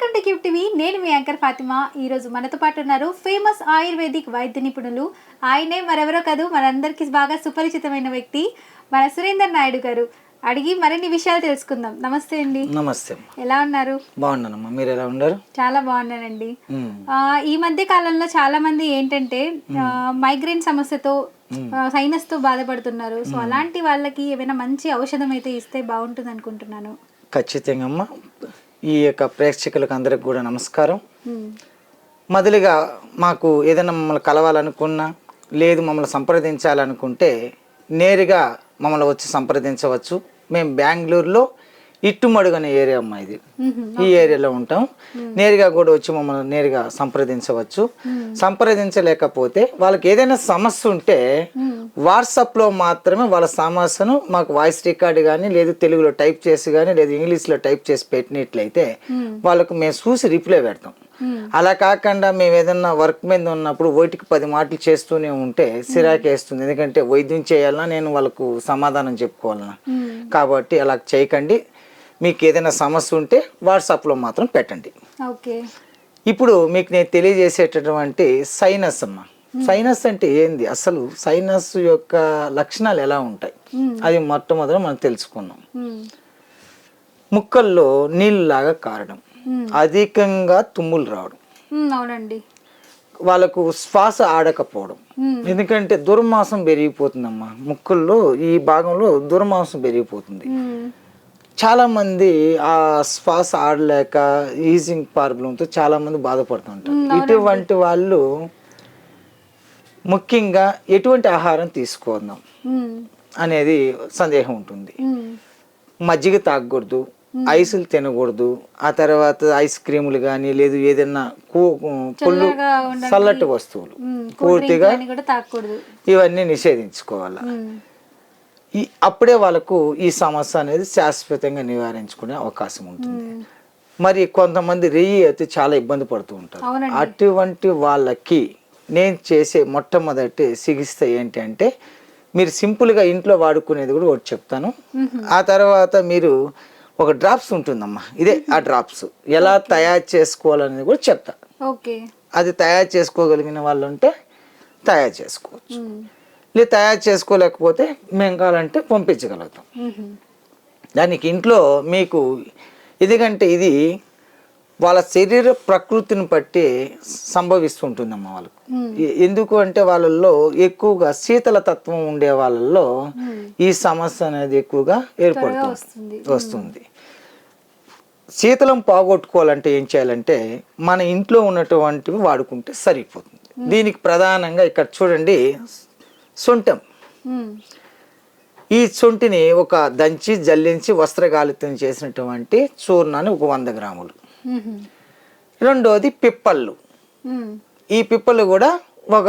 Welcome to gift TV. నేను మీ anchor Fatima. ఈరోజు మనతో పాటు ఉన్నారు ఫేమస్ ఆయుర్వేదిక్ వైద్య నిపుణులు. ఆయనే మరెవరో కాదు మనందరికీ బాగా సుపరిచితమైన వ్యక్తి మన సురేందర్ నాయుడు గారు. అడిగి మరిన్ని విషయాలు తెలుసుకుందాం. నమస్తే అండి. నమస్తే ఎలా ఉన్నారు? బాగున్నానమ్మా. మీరు ఎలా ఉన్నారు? చాలా బాగున్నానండి. ఈ మధ్య కాలంలో చాలా మంది ఏంటంటే మైగ్రేన్ సమస్యతో సైనస్తో బాధపడుతున్నారు. సో అలాంటి వాళ్ళకి ఏమైనా మంచి ఔషధం అయితే ఇస్తే బాగుంటుంది అనుకుంటున్నాను ఖచ్చితంగా అమ్మా. ఈ యొక్క ప్రేక్షకులకు అందరికి కూడా నమస్కారం. మొదలుగా మాకు ఏదైనా మమ్మల్ని కలవాలనుకున్నా లేదు మమ్మల్ని సంప్రదించాలనుకుంటే నేరుగా మమ్మల్ని వచ్చి సంప్రదించవచ్చు మేము బెంగళూరులో ఇట్టుమడుగు అనే ఏరియా అమ్మా ఇది. ఈ ఏరియాలో ఉంటాం. నేరుగా కూడా వచ్చి మమ్మల్ని నేరుగా సంప్రదించవచ్చు. సంప్రదించలేకపోతే వాళ్ళకి ఏదైనా సమస్య ఉంటే వాట్సాప్లో మాత్రమే వాళ్ళ సమస్యను మాకు వాయిస్ రికార్డ్ కానీ లేదు తెలుగులో టైప్ చేసి కానీ లేదు ఇంగ్లీష్లో టైప్ చేసి పెట్టినట్లయితే వాళ్ళకు మేము చూసి రిప్లై పెడతాం. అలా కాకుండా మేము ఏదైనా వర్క్ మీద ఉన్నప్పుడు ఒకటికి పది మాటలు చేస్తూనే ఉంటే సిరాకేస్తుంది ఎందుకంటే వైద్యం చేయాలన్నా నేను వాళ్ళకు సమాధానం చెప్పుకోవాలన్నా. కాబట్టి అలా చేయకండి. మీకు ఏదైనా సమస్య ఉంటే వాట్సాప్లో మాత్రం పెట్టండి. ఓకే. ఇప్పుడు మీకు నేను తెలియజేసేటటువంటి సైనస్ అమ్మ. సైనస్ అంటే ఏంది? అసలు సైనస్ యొక్క లక్షణాలు ఎలా ఉంటాయి? అది మొట్టమొదట మనం తెలుసుకున్నాం. ముక్కల్లో నీళ్ళలాగా కారడం. అధికంగా తుమ్ములు రావడం. అవునండి. వాళ్ళకు శ్వాస ఆడకపోవడం. ఎందుకంటే దుర్మాంసం పెరిగిపోతుందమ్మా. ముక్కుల్లో ఈ భాగంలో దుర్మాంసం పెరిగిపోతుంది. మ్మ్. చాలా మంది ఆ శ్వాస ఆడలేక ఈజింగ్ ప్రాబ్లంతో చాలా మంది బాధపడుతుంటారు ఇటువంటి వాళ్ళు ముఖ్యంగా ఎటువంటి ఆహారం తీసుకుందాం. అనేది సందేహం ఉంటుంది. మజ్జిగ తాగకూడదు ఐసులు తినకూడదు ఆ తర్వాత ఐస్ క్రీములు కానీ లేదు ఏదైనా కూ- పుల్లు చల్లగా ఉండాలి. చల్లటి వస్తువులు పూర్తిగా ఇవన్నీ నిషేధించుకోవాలి. ఈ అప్పుడే వాళ్ళకు ఈ సమస్య అనేది శాశ్వతంగా నివారించుకునే అవకాశం ఉంటుంది. మరి కొంతమంది రెయ్యి అయితే చాలా ఇబ్బంది పడుతూ ఉంటారు. అటువంటి వాళ్ళకి నేను చేసే మొట్టమొదటి చికిత్స ఏంటి అంటే మీరు సింపుల్గా ఇంట్లో వాడుకునేది కూడా ఒకటి చెప్తాను. ఆ తర్వాత మీరు ఒక డ్రాప్స్ ఉంటుందమ్మా. ఇదే ఆ డ్రాప్స్. ఎలా తయారు చేసుకోవాలనేది కూడా చెప్తా. ఓకే. అది తయారు చేసుకోగలిగిన వాళ్ళు ఉంటే తయారు చేసుకోవచ్చు. లేదు తయారు చేసుకోలేకపోతే మేము కావాలంటే పంపించగలుగుతాం. దానికి ఇంట్లో మీకు ఎందుకంటే ఇది వాళ్ళ శరీర ప్రకృతిని బట్టి సంభవిస్తుంటుందమ్మ వాళ్ళకు. ఎ- ఎందుకు అంటే వాళ్ళల్లో ఎక్కువగా శీతల తత్వం ఉండే వాళ్ళల్లో ఈ సమస్య అనేది ఎక్కువగా ఏర్పడుతుంది. వస్తుంది. వస్తుంది. శీతలం పోగొట్టుకోవాలంటే ఏం చేయాలంటే మన ఇంట్లో ఉన్నటువంటివి వాడుకుంటే సరిపోతుంది. దీనికి ప్రధానంగా ఇక్కడ చూడండి సొంటం. ఈ సొంటిని ఒక దంచి జల్లించి వస్త్రగాలితం చేసినటువంటి చూర్ణాన్ని ఒక వంద గ్రాములు. రెండోది పిప్పళ్ళు. ఈ పిప్పలు కూడా ఒక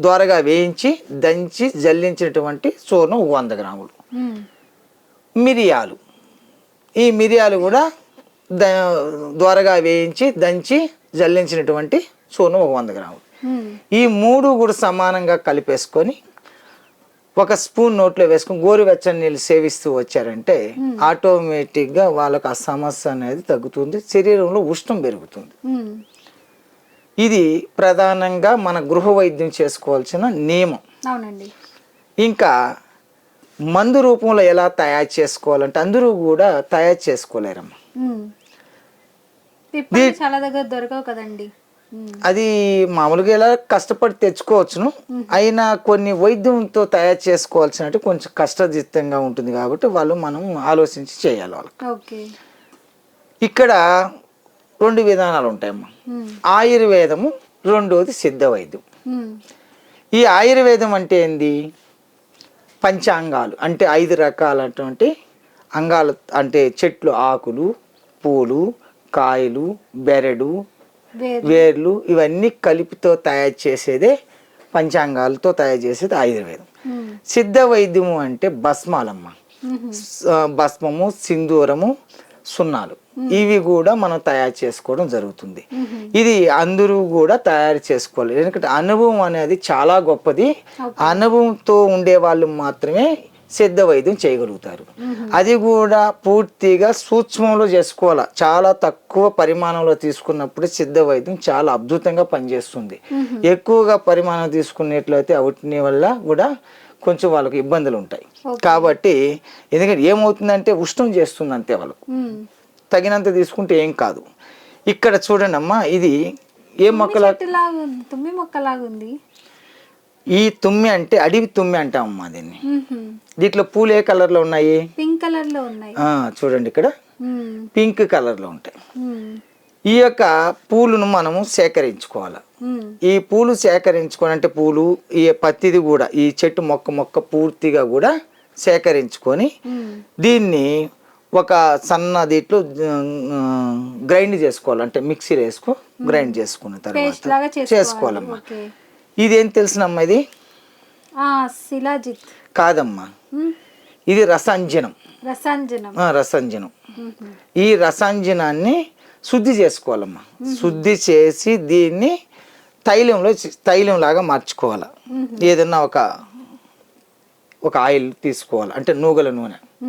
ద్వారగా వేయించి దంచి జల్లించినటువంటి చూర్ణం ఒక వంద గ్రాములు. మిరియాలు. ఈ మిరియాలు కూడా ద్వారగా వేయించి దంచి జల్లించినటువంటి చూర్ణం ఒక వంద గ్రాములు. ఈ మూడు కూడా సమానంగా కలిపేసుకొని ఒక స్పూన్ నోట్లో వేసుకొని గోరువెచ్చని నీళ్ళు సేవిస్తూ వచ్చారంటే ఆటోమేటిక్గా వాళ్ళకి ఆ సమస్య అనేది తగ్గుతుంది. శరీరంలో ఉష్ణం పెరుగుతుంది. ఇది ప్రధానంగా మన గృహ వైద్యం చేసుకోవాల్సిన నియమం. అవునండి. ఇంకా మందు రూపంలో ఎలా తయారు చేసుకోవాలంటే అందరూ కూడా తయారు చేసుకోలేరమ్మా. చాలా దగ్గర దొరకవు కదండి. అది మామూలుగా ఎలా కష్టపడి తెచ్చుకోవచ్చును. అయినా కొన్ని వైద్యంతో తయారు చేసుకోవాల్సినట్టు కొంచెం కష్టజిత్తంగా ఉంటుంది కాబట్టి వాళ్ళు మనం ఆలోచించి చేయాలి వాళ్ళకి. ఇక్కడ రెండు విధానాలు ఉంటాయమ్మా. మ్మ్. ఆయుర్వేదము రెండోది సిద్ధ వైద్యం. ఈ ఆయుర్వేదం అంటే ఏంది? పంచాంగాలు అంటే ఐదు రకాలటువంటి అంగాలు అంటే చెట్లు ఆకులు పూలు కాయలు బెరడు వేర్లు. ఇవన్నీ కలిపితో తయారు చేసేదే పంచాంగాలతో తయారు చేసేది ఆయుర్వేదం. సిద్ధ వైద్యము అంటే భస్మాలమ్మ. భస్మము సింధూరము సున్నాలు. ఇవి కూడా మనం తయారు చేసుకోవడం జరుగుతుంది. ఇది అందరూ కూడా తయారు చేసుకోవాలి. ఎందుకంటే అనుభవం అనేది చాలా గొప్పది. అనుభవంతో ఉండే వాళ్ళు మాత్రమే సిద్ధ వైద్యం చేయగలుగుతారు అది కూడా పూర్తిగా సూక్ష్మంలో చేసుకోవాలి. చాలా తక్కువ పరిమాణంలో తీసుకున్నప్పుడు సిద్ధ వైద్యం చాలా అద్భుతంగా పనిచేస్తుంది. ఎక్కువగా పరిమాణం తీసుకునేట్లయితే వాటి వల్ల కూడా కొంచెం వాళ్ళకి ఇబ్బందులు ఉంటాయి. కాబట్టి ఎందుకంటే ఏమవుతుందంటే ఉష్ణం చేస్తుంది అంతే వాళ్ళకు. తగినంత తీసుకుంటే ఏం కాదు. ఇక్కడ చూడండి అమ్మా ఇది ఏ మొక్కల తుమ్మి మొక్కలాగా ఉంది ఈ తుమ్మి అంటే అడవి తుమ్మి అంటామమ్మా దీన్ని. దీంట్లో పూలు ఏ కలర్లో ఉన్నాయి? పింక్ కలర్లో ఉన్నాయి చూడండి ఇక్కడ. పింక్ కలర్లో ఉంటాయి. మ్మ్. ఈ యొక్క పూలను మనము సేకరించుకోవాలి. ఈ పూలు సేకరించుకొని అంటే పూలు ఈ పత్తిది కూడా ఈ చెట్టు మొక్క మొక్క పూర్తిగా కూడా సేకరించుకొని. దీన్ని ఒక సన్న దీంట్లో గ్రైండ్ చేసుకోవాలి. అంటే మిక్సీలో వేసుకో గ్రైండ్ చేసుకున్న తర్వాత చేసుకోవాలి. చేసుకోవాలమ్మా. ఇదేం తెలిసినమ్మా ఇది? శిలాజిత్. కాదమ్మా. మ్మ్. ఇది రసాంజనం. రసాంజనం. రసాంజనం. ఈ రసాంజనాన్ని శుద్ధి చేసుకోవాలమ్మా. శుద్ధి చేసి దీన్ని తైలంలో తైలం లాగా మార్చుకోవాలి. ఏదన్నా ఒక ఒక ఆయిల్ తీసుకోవాలి. అంటే నూగల నూనె.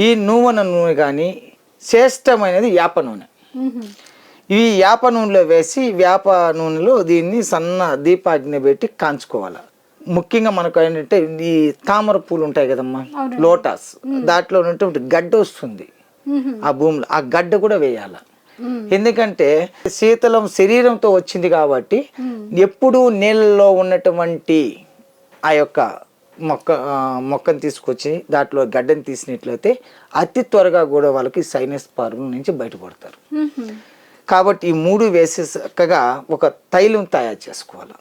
ఈ నువ్వుల నూనె కానీ శ్రేష్టమైనది యాప నూనె. ఈ యాప నూనెలో వేసి వేప నూనెలో దీన్ని సన్న దీపాగ్ని పెట్టి కాంచుకోవాలి. ముఖ్యంగా మనకు ఏంటంటే ఈ తామర పూలు ఉంటాయి కదమ్మా లోటస్. దాంట్లో ఉన్నటువంటి గడ్డ వస్తుంది. ఆ భూమిలో. ఆ గడ్డ కూడా వేయాలి. ఎందుకంటే శీతలం శరీరంతో వచ్చింది కాబట్టి ఎప్పుడూ నీళ్ళలో ఉన్నటువంటి ఆ యొక్క మొక్క మొక్కను తీసుకొచ్చి దాంట్లో గడ్డని తీసినట్లయితే అతి త్వరగా కూడా వాళ్ళకి సైనస్ ప్రాబ్లం నుంచి బయటపడతారు. కాబట్టి ఈ మూడు వేసి చక్కగా ఒక తైలం తయారు చేసుకోవాలి.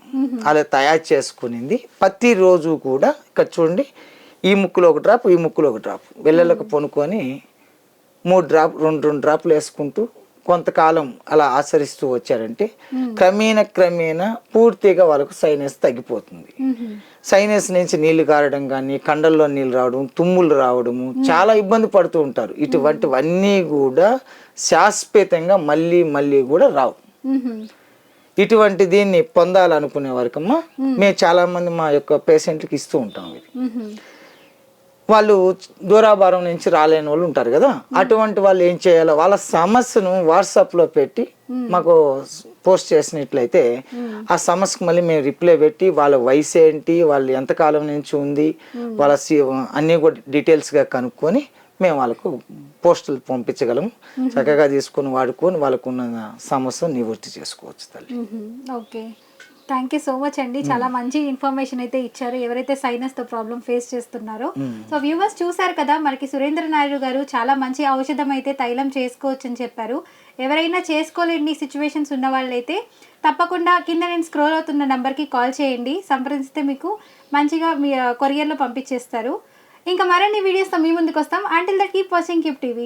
అలా తయారు చేసుకునింది. ప్రతి రోజు కూడా ఇక్కడ చూడండి ఈ ముక్కులో ఒక డ్రాప్ ఈ ముక్కులో ఒక డ్రాప్. వెళ్ళలకు పొనుకొని మూడు డ్రాప్ రెండు రెండు డ్రాప్లు వేసుకుంటూ కొంతకాలం అలా ఆచరిస్తూ వచ్చారంటే క్రమేణ క్రమేణ పూర్తిగా వాళ్ళకు సైనస్ తగ్గిపోతుంది. సైనస్ నుంచి నీళ్ళు కారడం కానీ కండల్లో నీళ్ళు రావడం తుమ్ములు రావడము చాలా ఇబ్బంది పడుతూ ఉంటారు ఇటువంటివన్నీ కూడా శాశ్వతంగా మళ్ళీ మళ్ళీ కూడా రావు. ఇటువంటి దీన్ని పొందాలనుకునే వరకమ్మా మేము చాలా మంది మా యొక్క పేషెంట్కి ఇస్తూ ఉంటాం ఇది. వాళ్ళు దూరాభారం నుంచి రాలేని వాళ్ళు ఉంటారు కదా. అటువంటి వాళ్ళు ఏం చేయాలో వాళ్ళ సమస్యను వాట్సాప్లో పెట్టి మాకు పోస్ట్ చేసినట్లయితే ఆ సమస్యకు మళ్ళీ మేము రిప్లై పెట్టి వాళ్ళ వయసు ఏంటి వాళ్ళు ఎంతకాలం నుంచి ఉంది వాళ్ళ సి- అన్నీ కూడా డీటెయిల్స్గా కనుక్కొని మేము వాళ్ళకు పోస్టులు పంపించగలము. చక్కగా తీసుకొని వాడుకొని వాళ్ళకు ఉన్న సమస్య నివృత్తి చేసుకోవచ్చు తల్లి. Okay. Thank you so much అండి చాలా మంచి ఇన్ఫర్మేషన్ అయితే ఇచ్చారు. ఎవరైతే సైనస్తో ప్రాబ్లం ఫేస్ చేస్తున్నారో. సో వ్యూవర్స్ చూసారు కదా మనకి సురేంద్ర నాయుడు గారు చాలా మంచి ఔషధం అయితే తైలం చేసుకోవచ్చు అని చెప్పారు. ఎవరైనా చేసుకోలేని సిచ్యువేషన్స్ ఉన్న వాళ్ళైతే తప్పకుండా కింద నేను స్క్రోల్ అవుతున్న నెంబర్కి కాల్ చేయండి. సంప్రదిస్తే మీకు మంచిగా మీ కొరియర్లో పంపించేస్తారు. ఇంకా మరిన్ని వీడియోస్తో మీ ముందుకు వస్తాం. Until that keep watching keep TV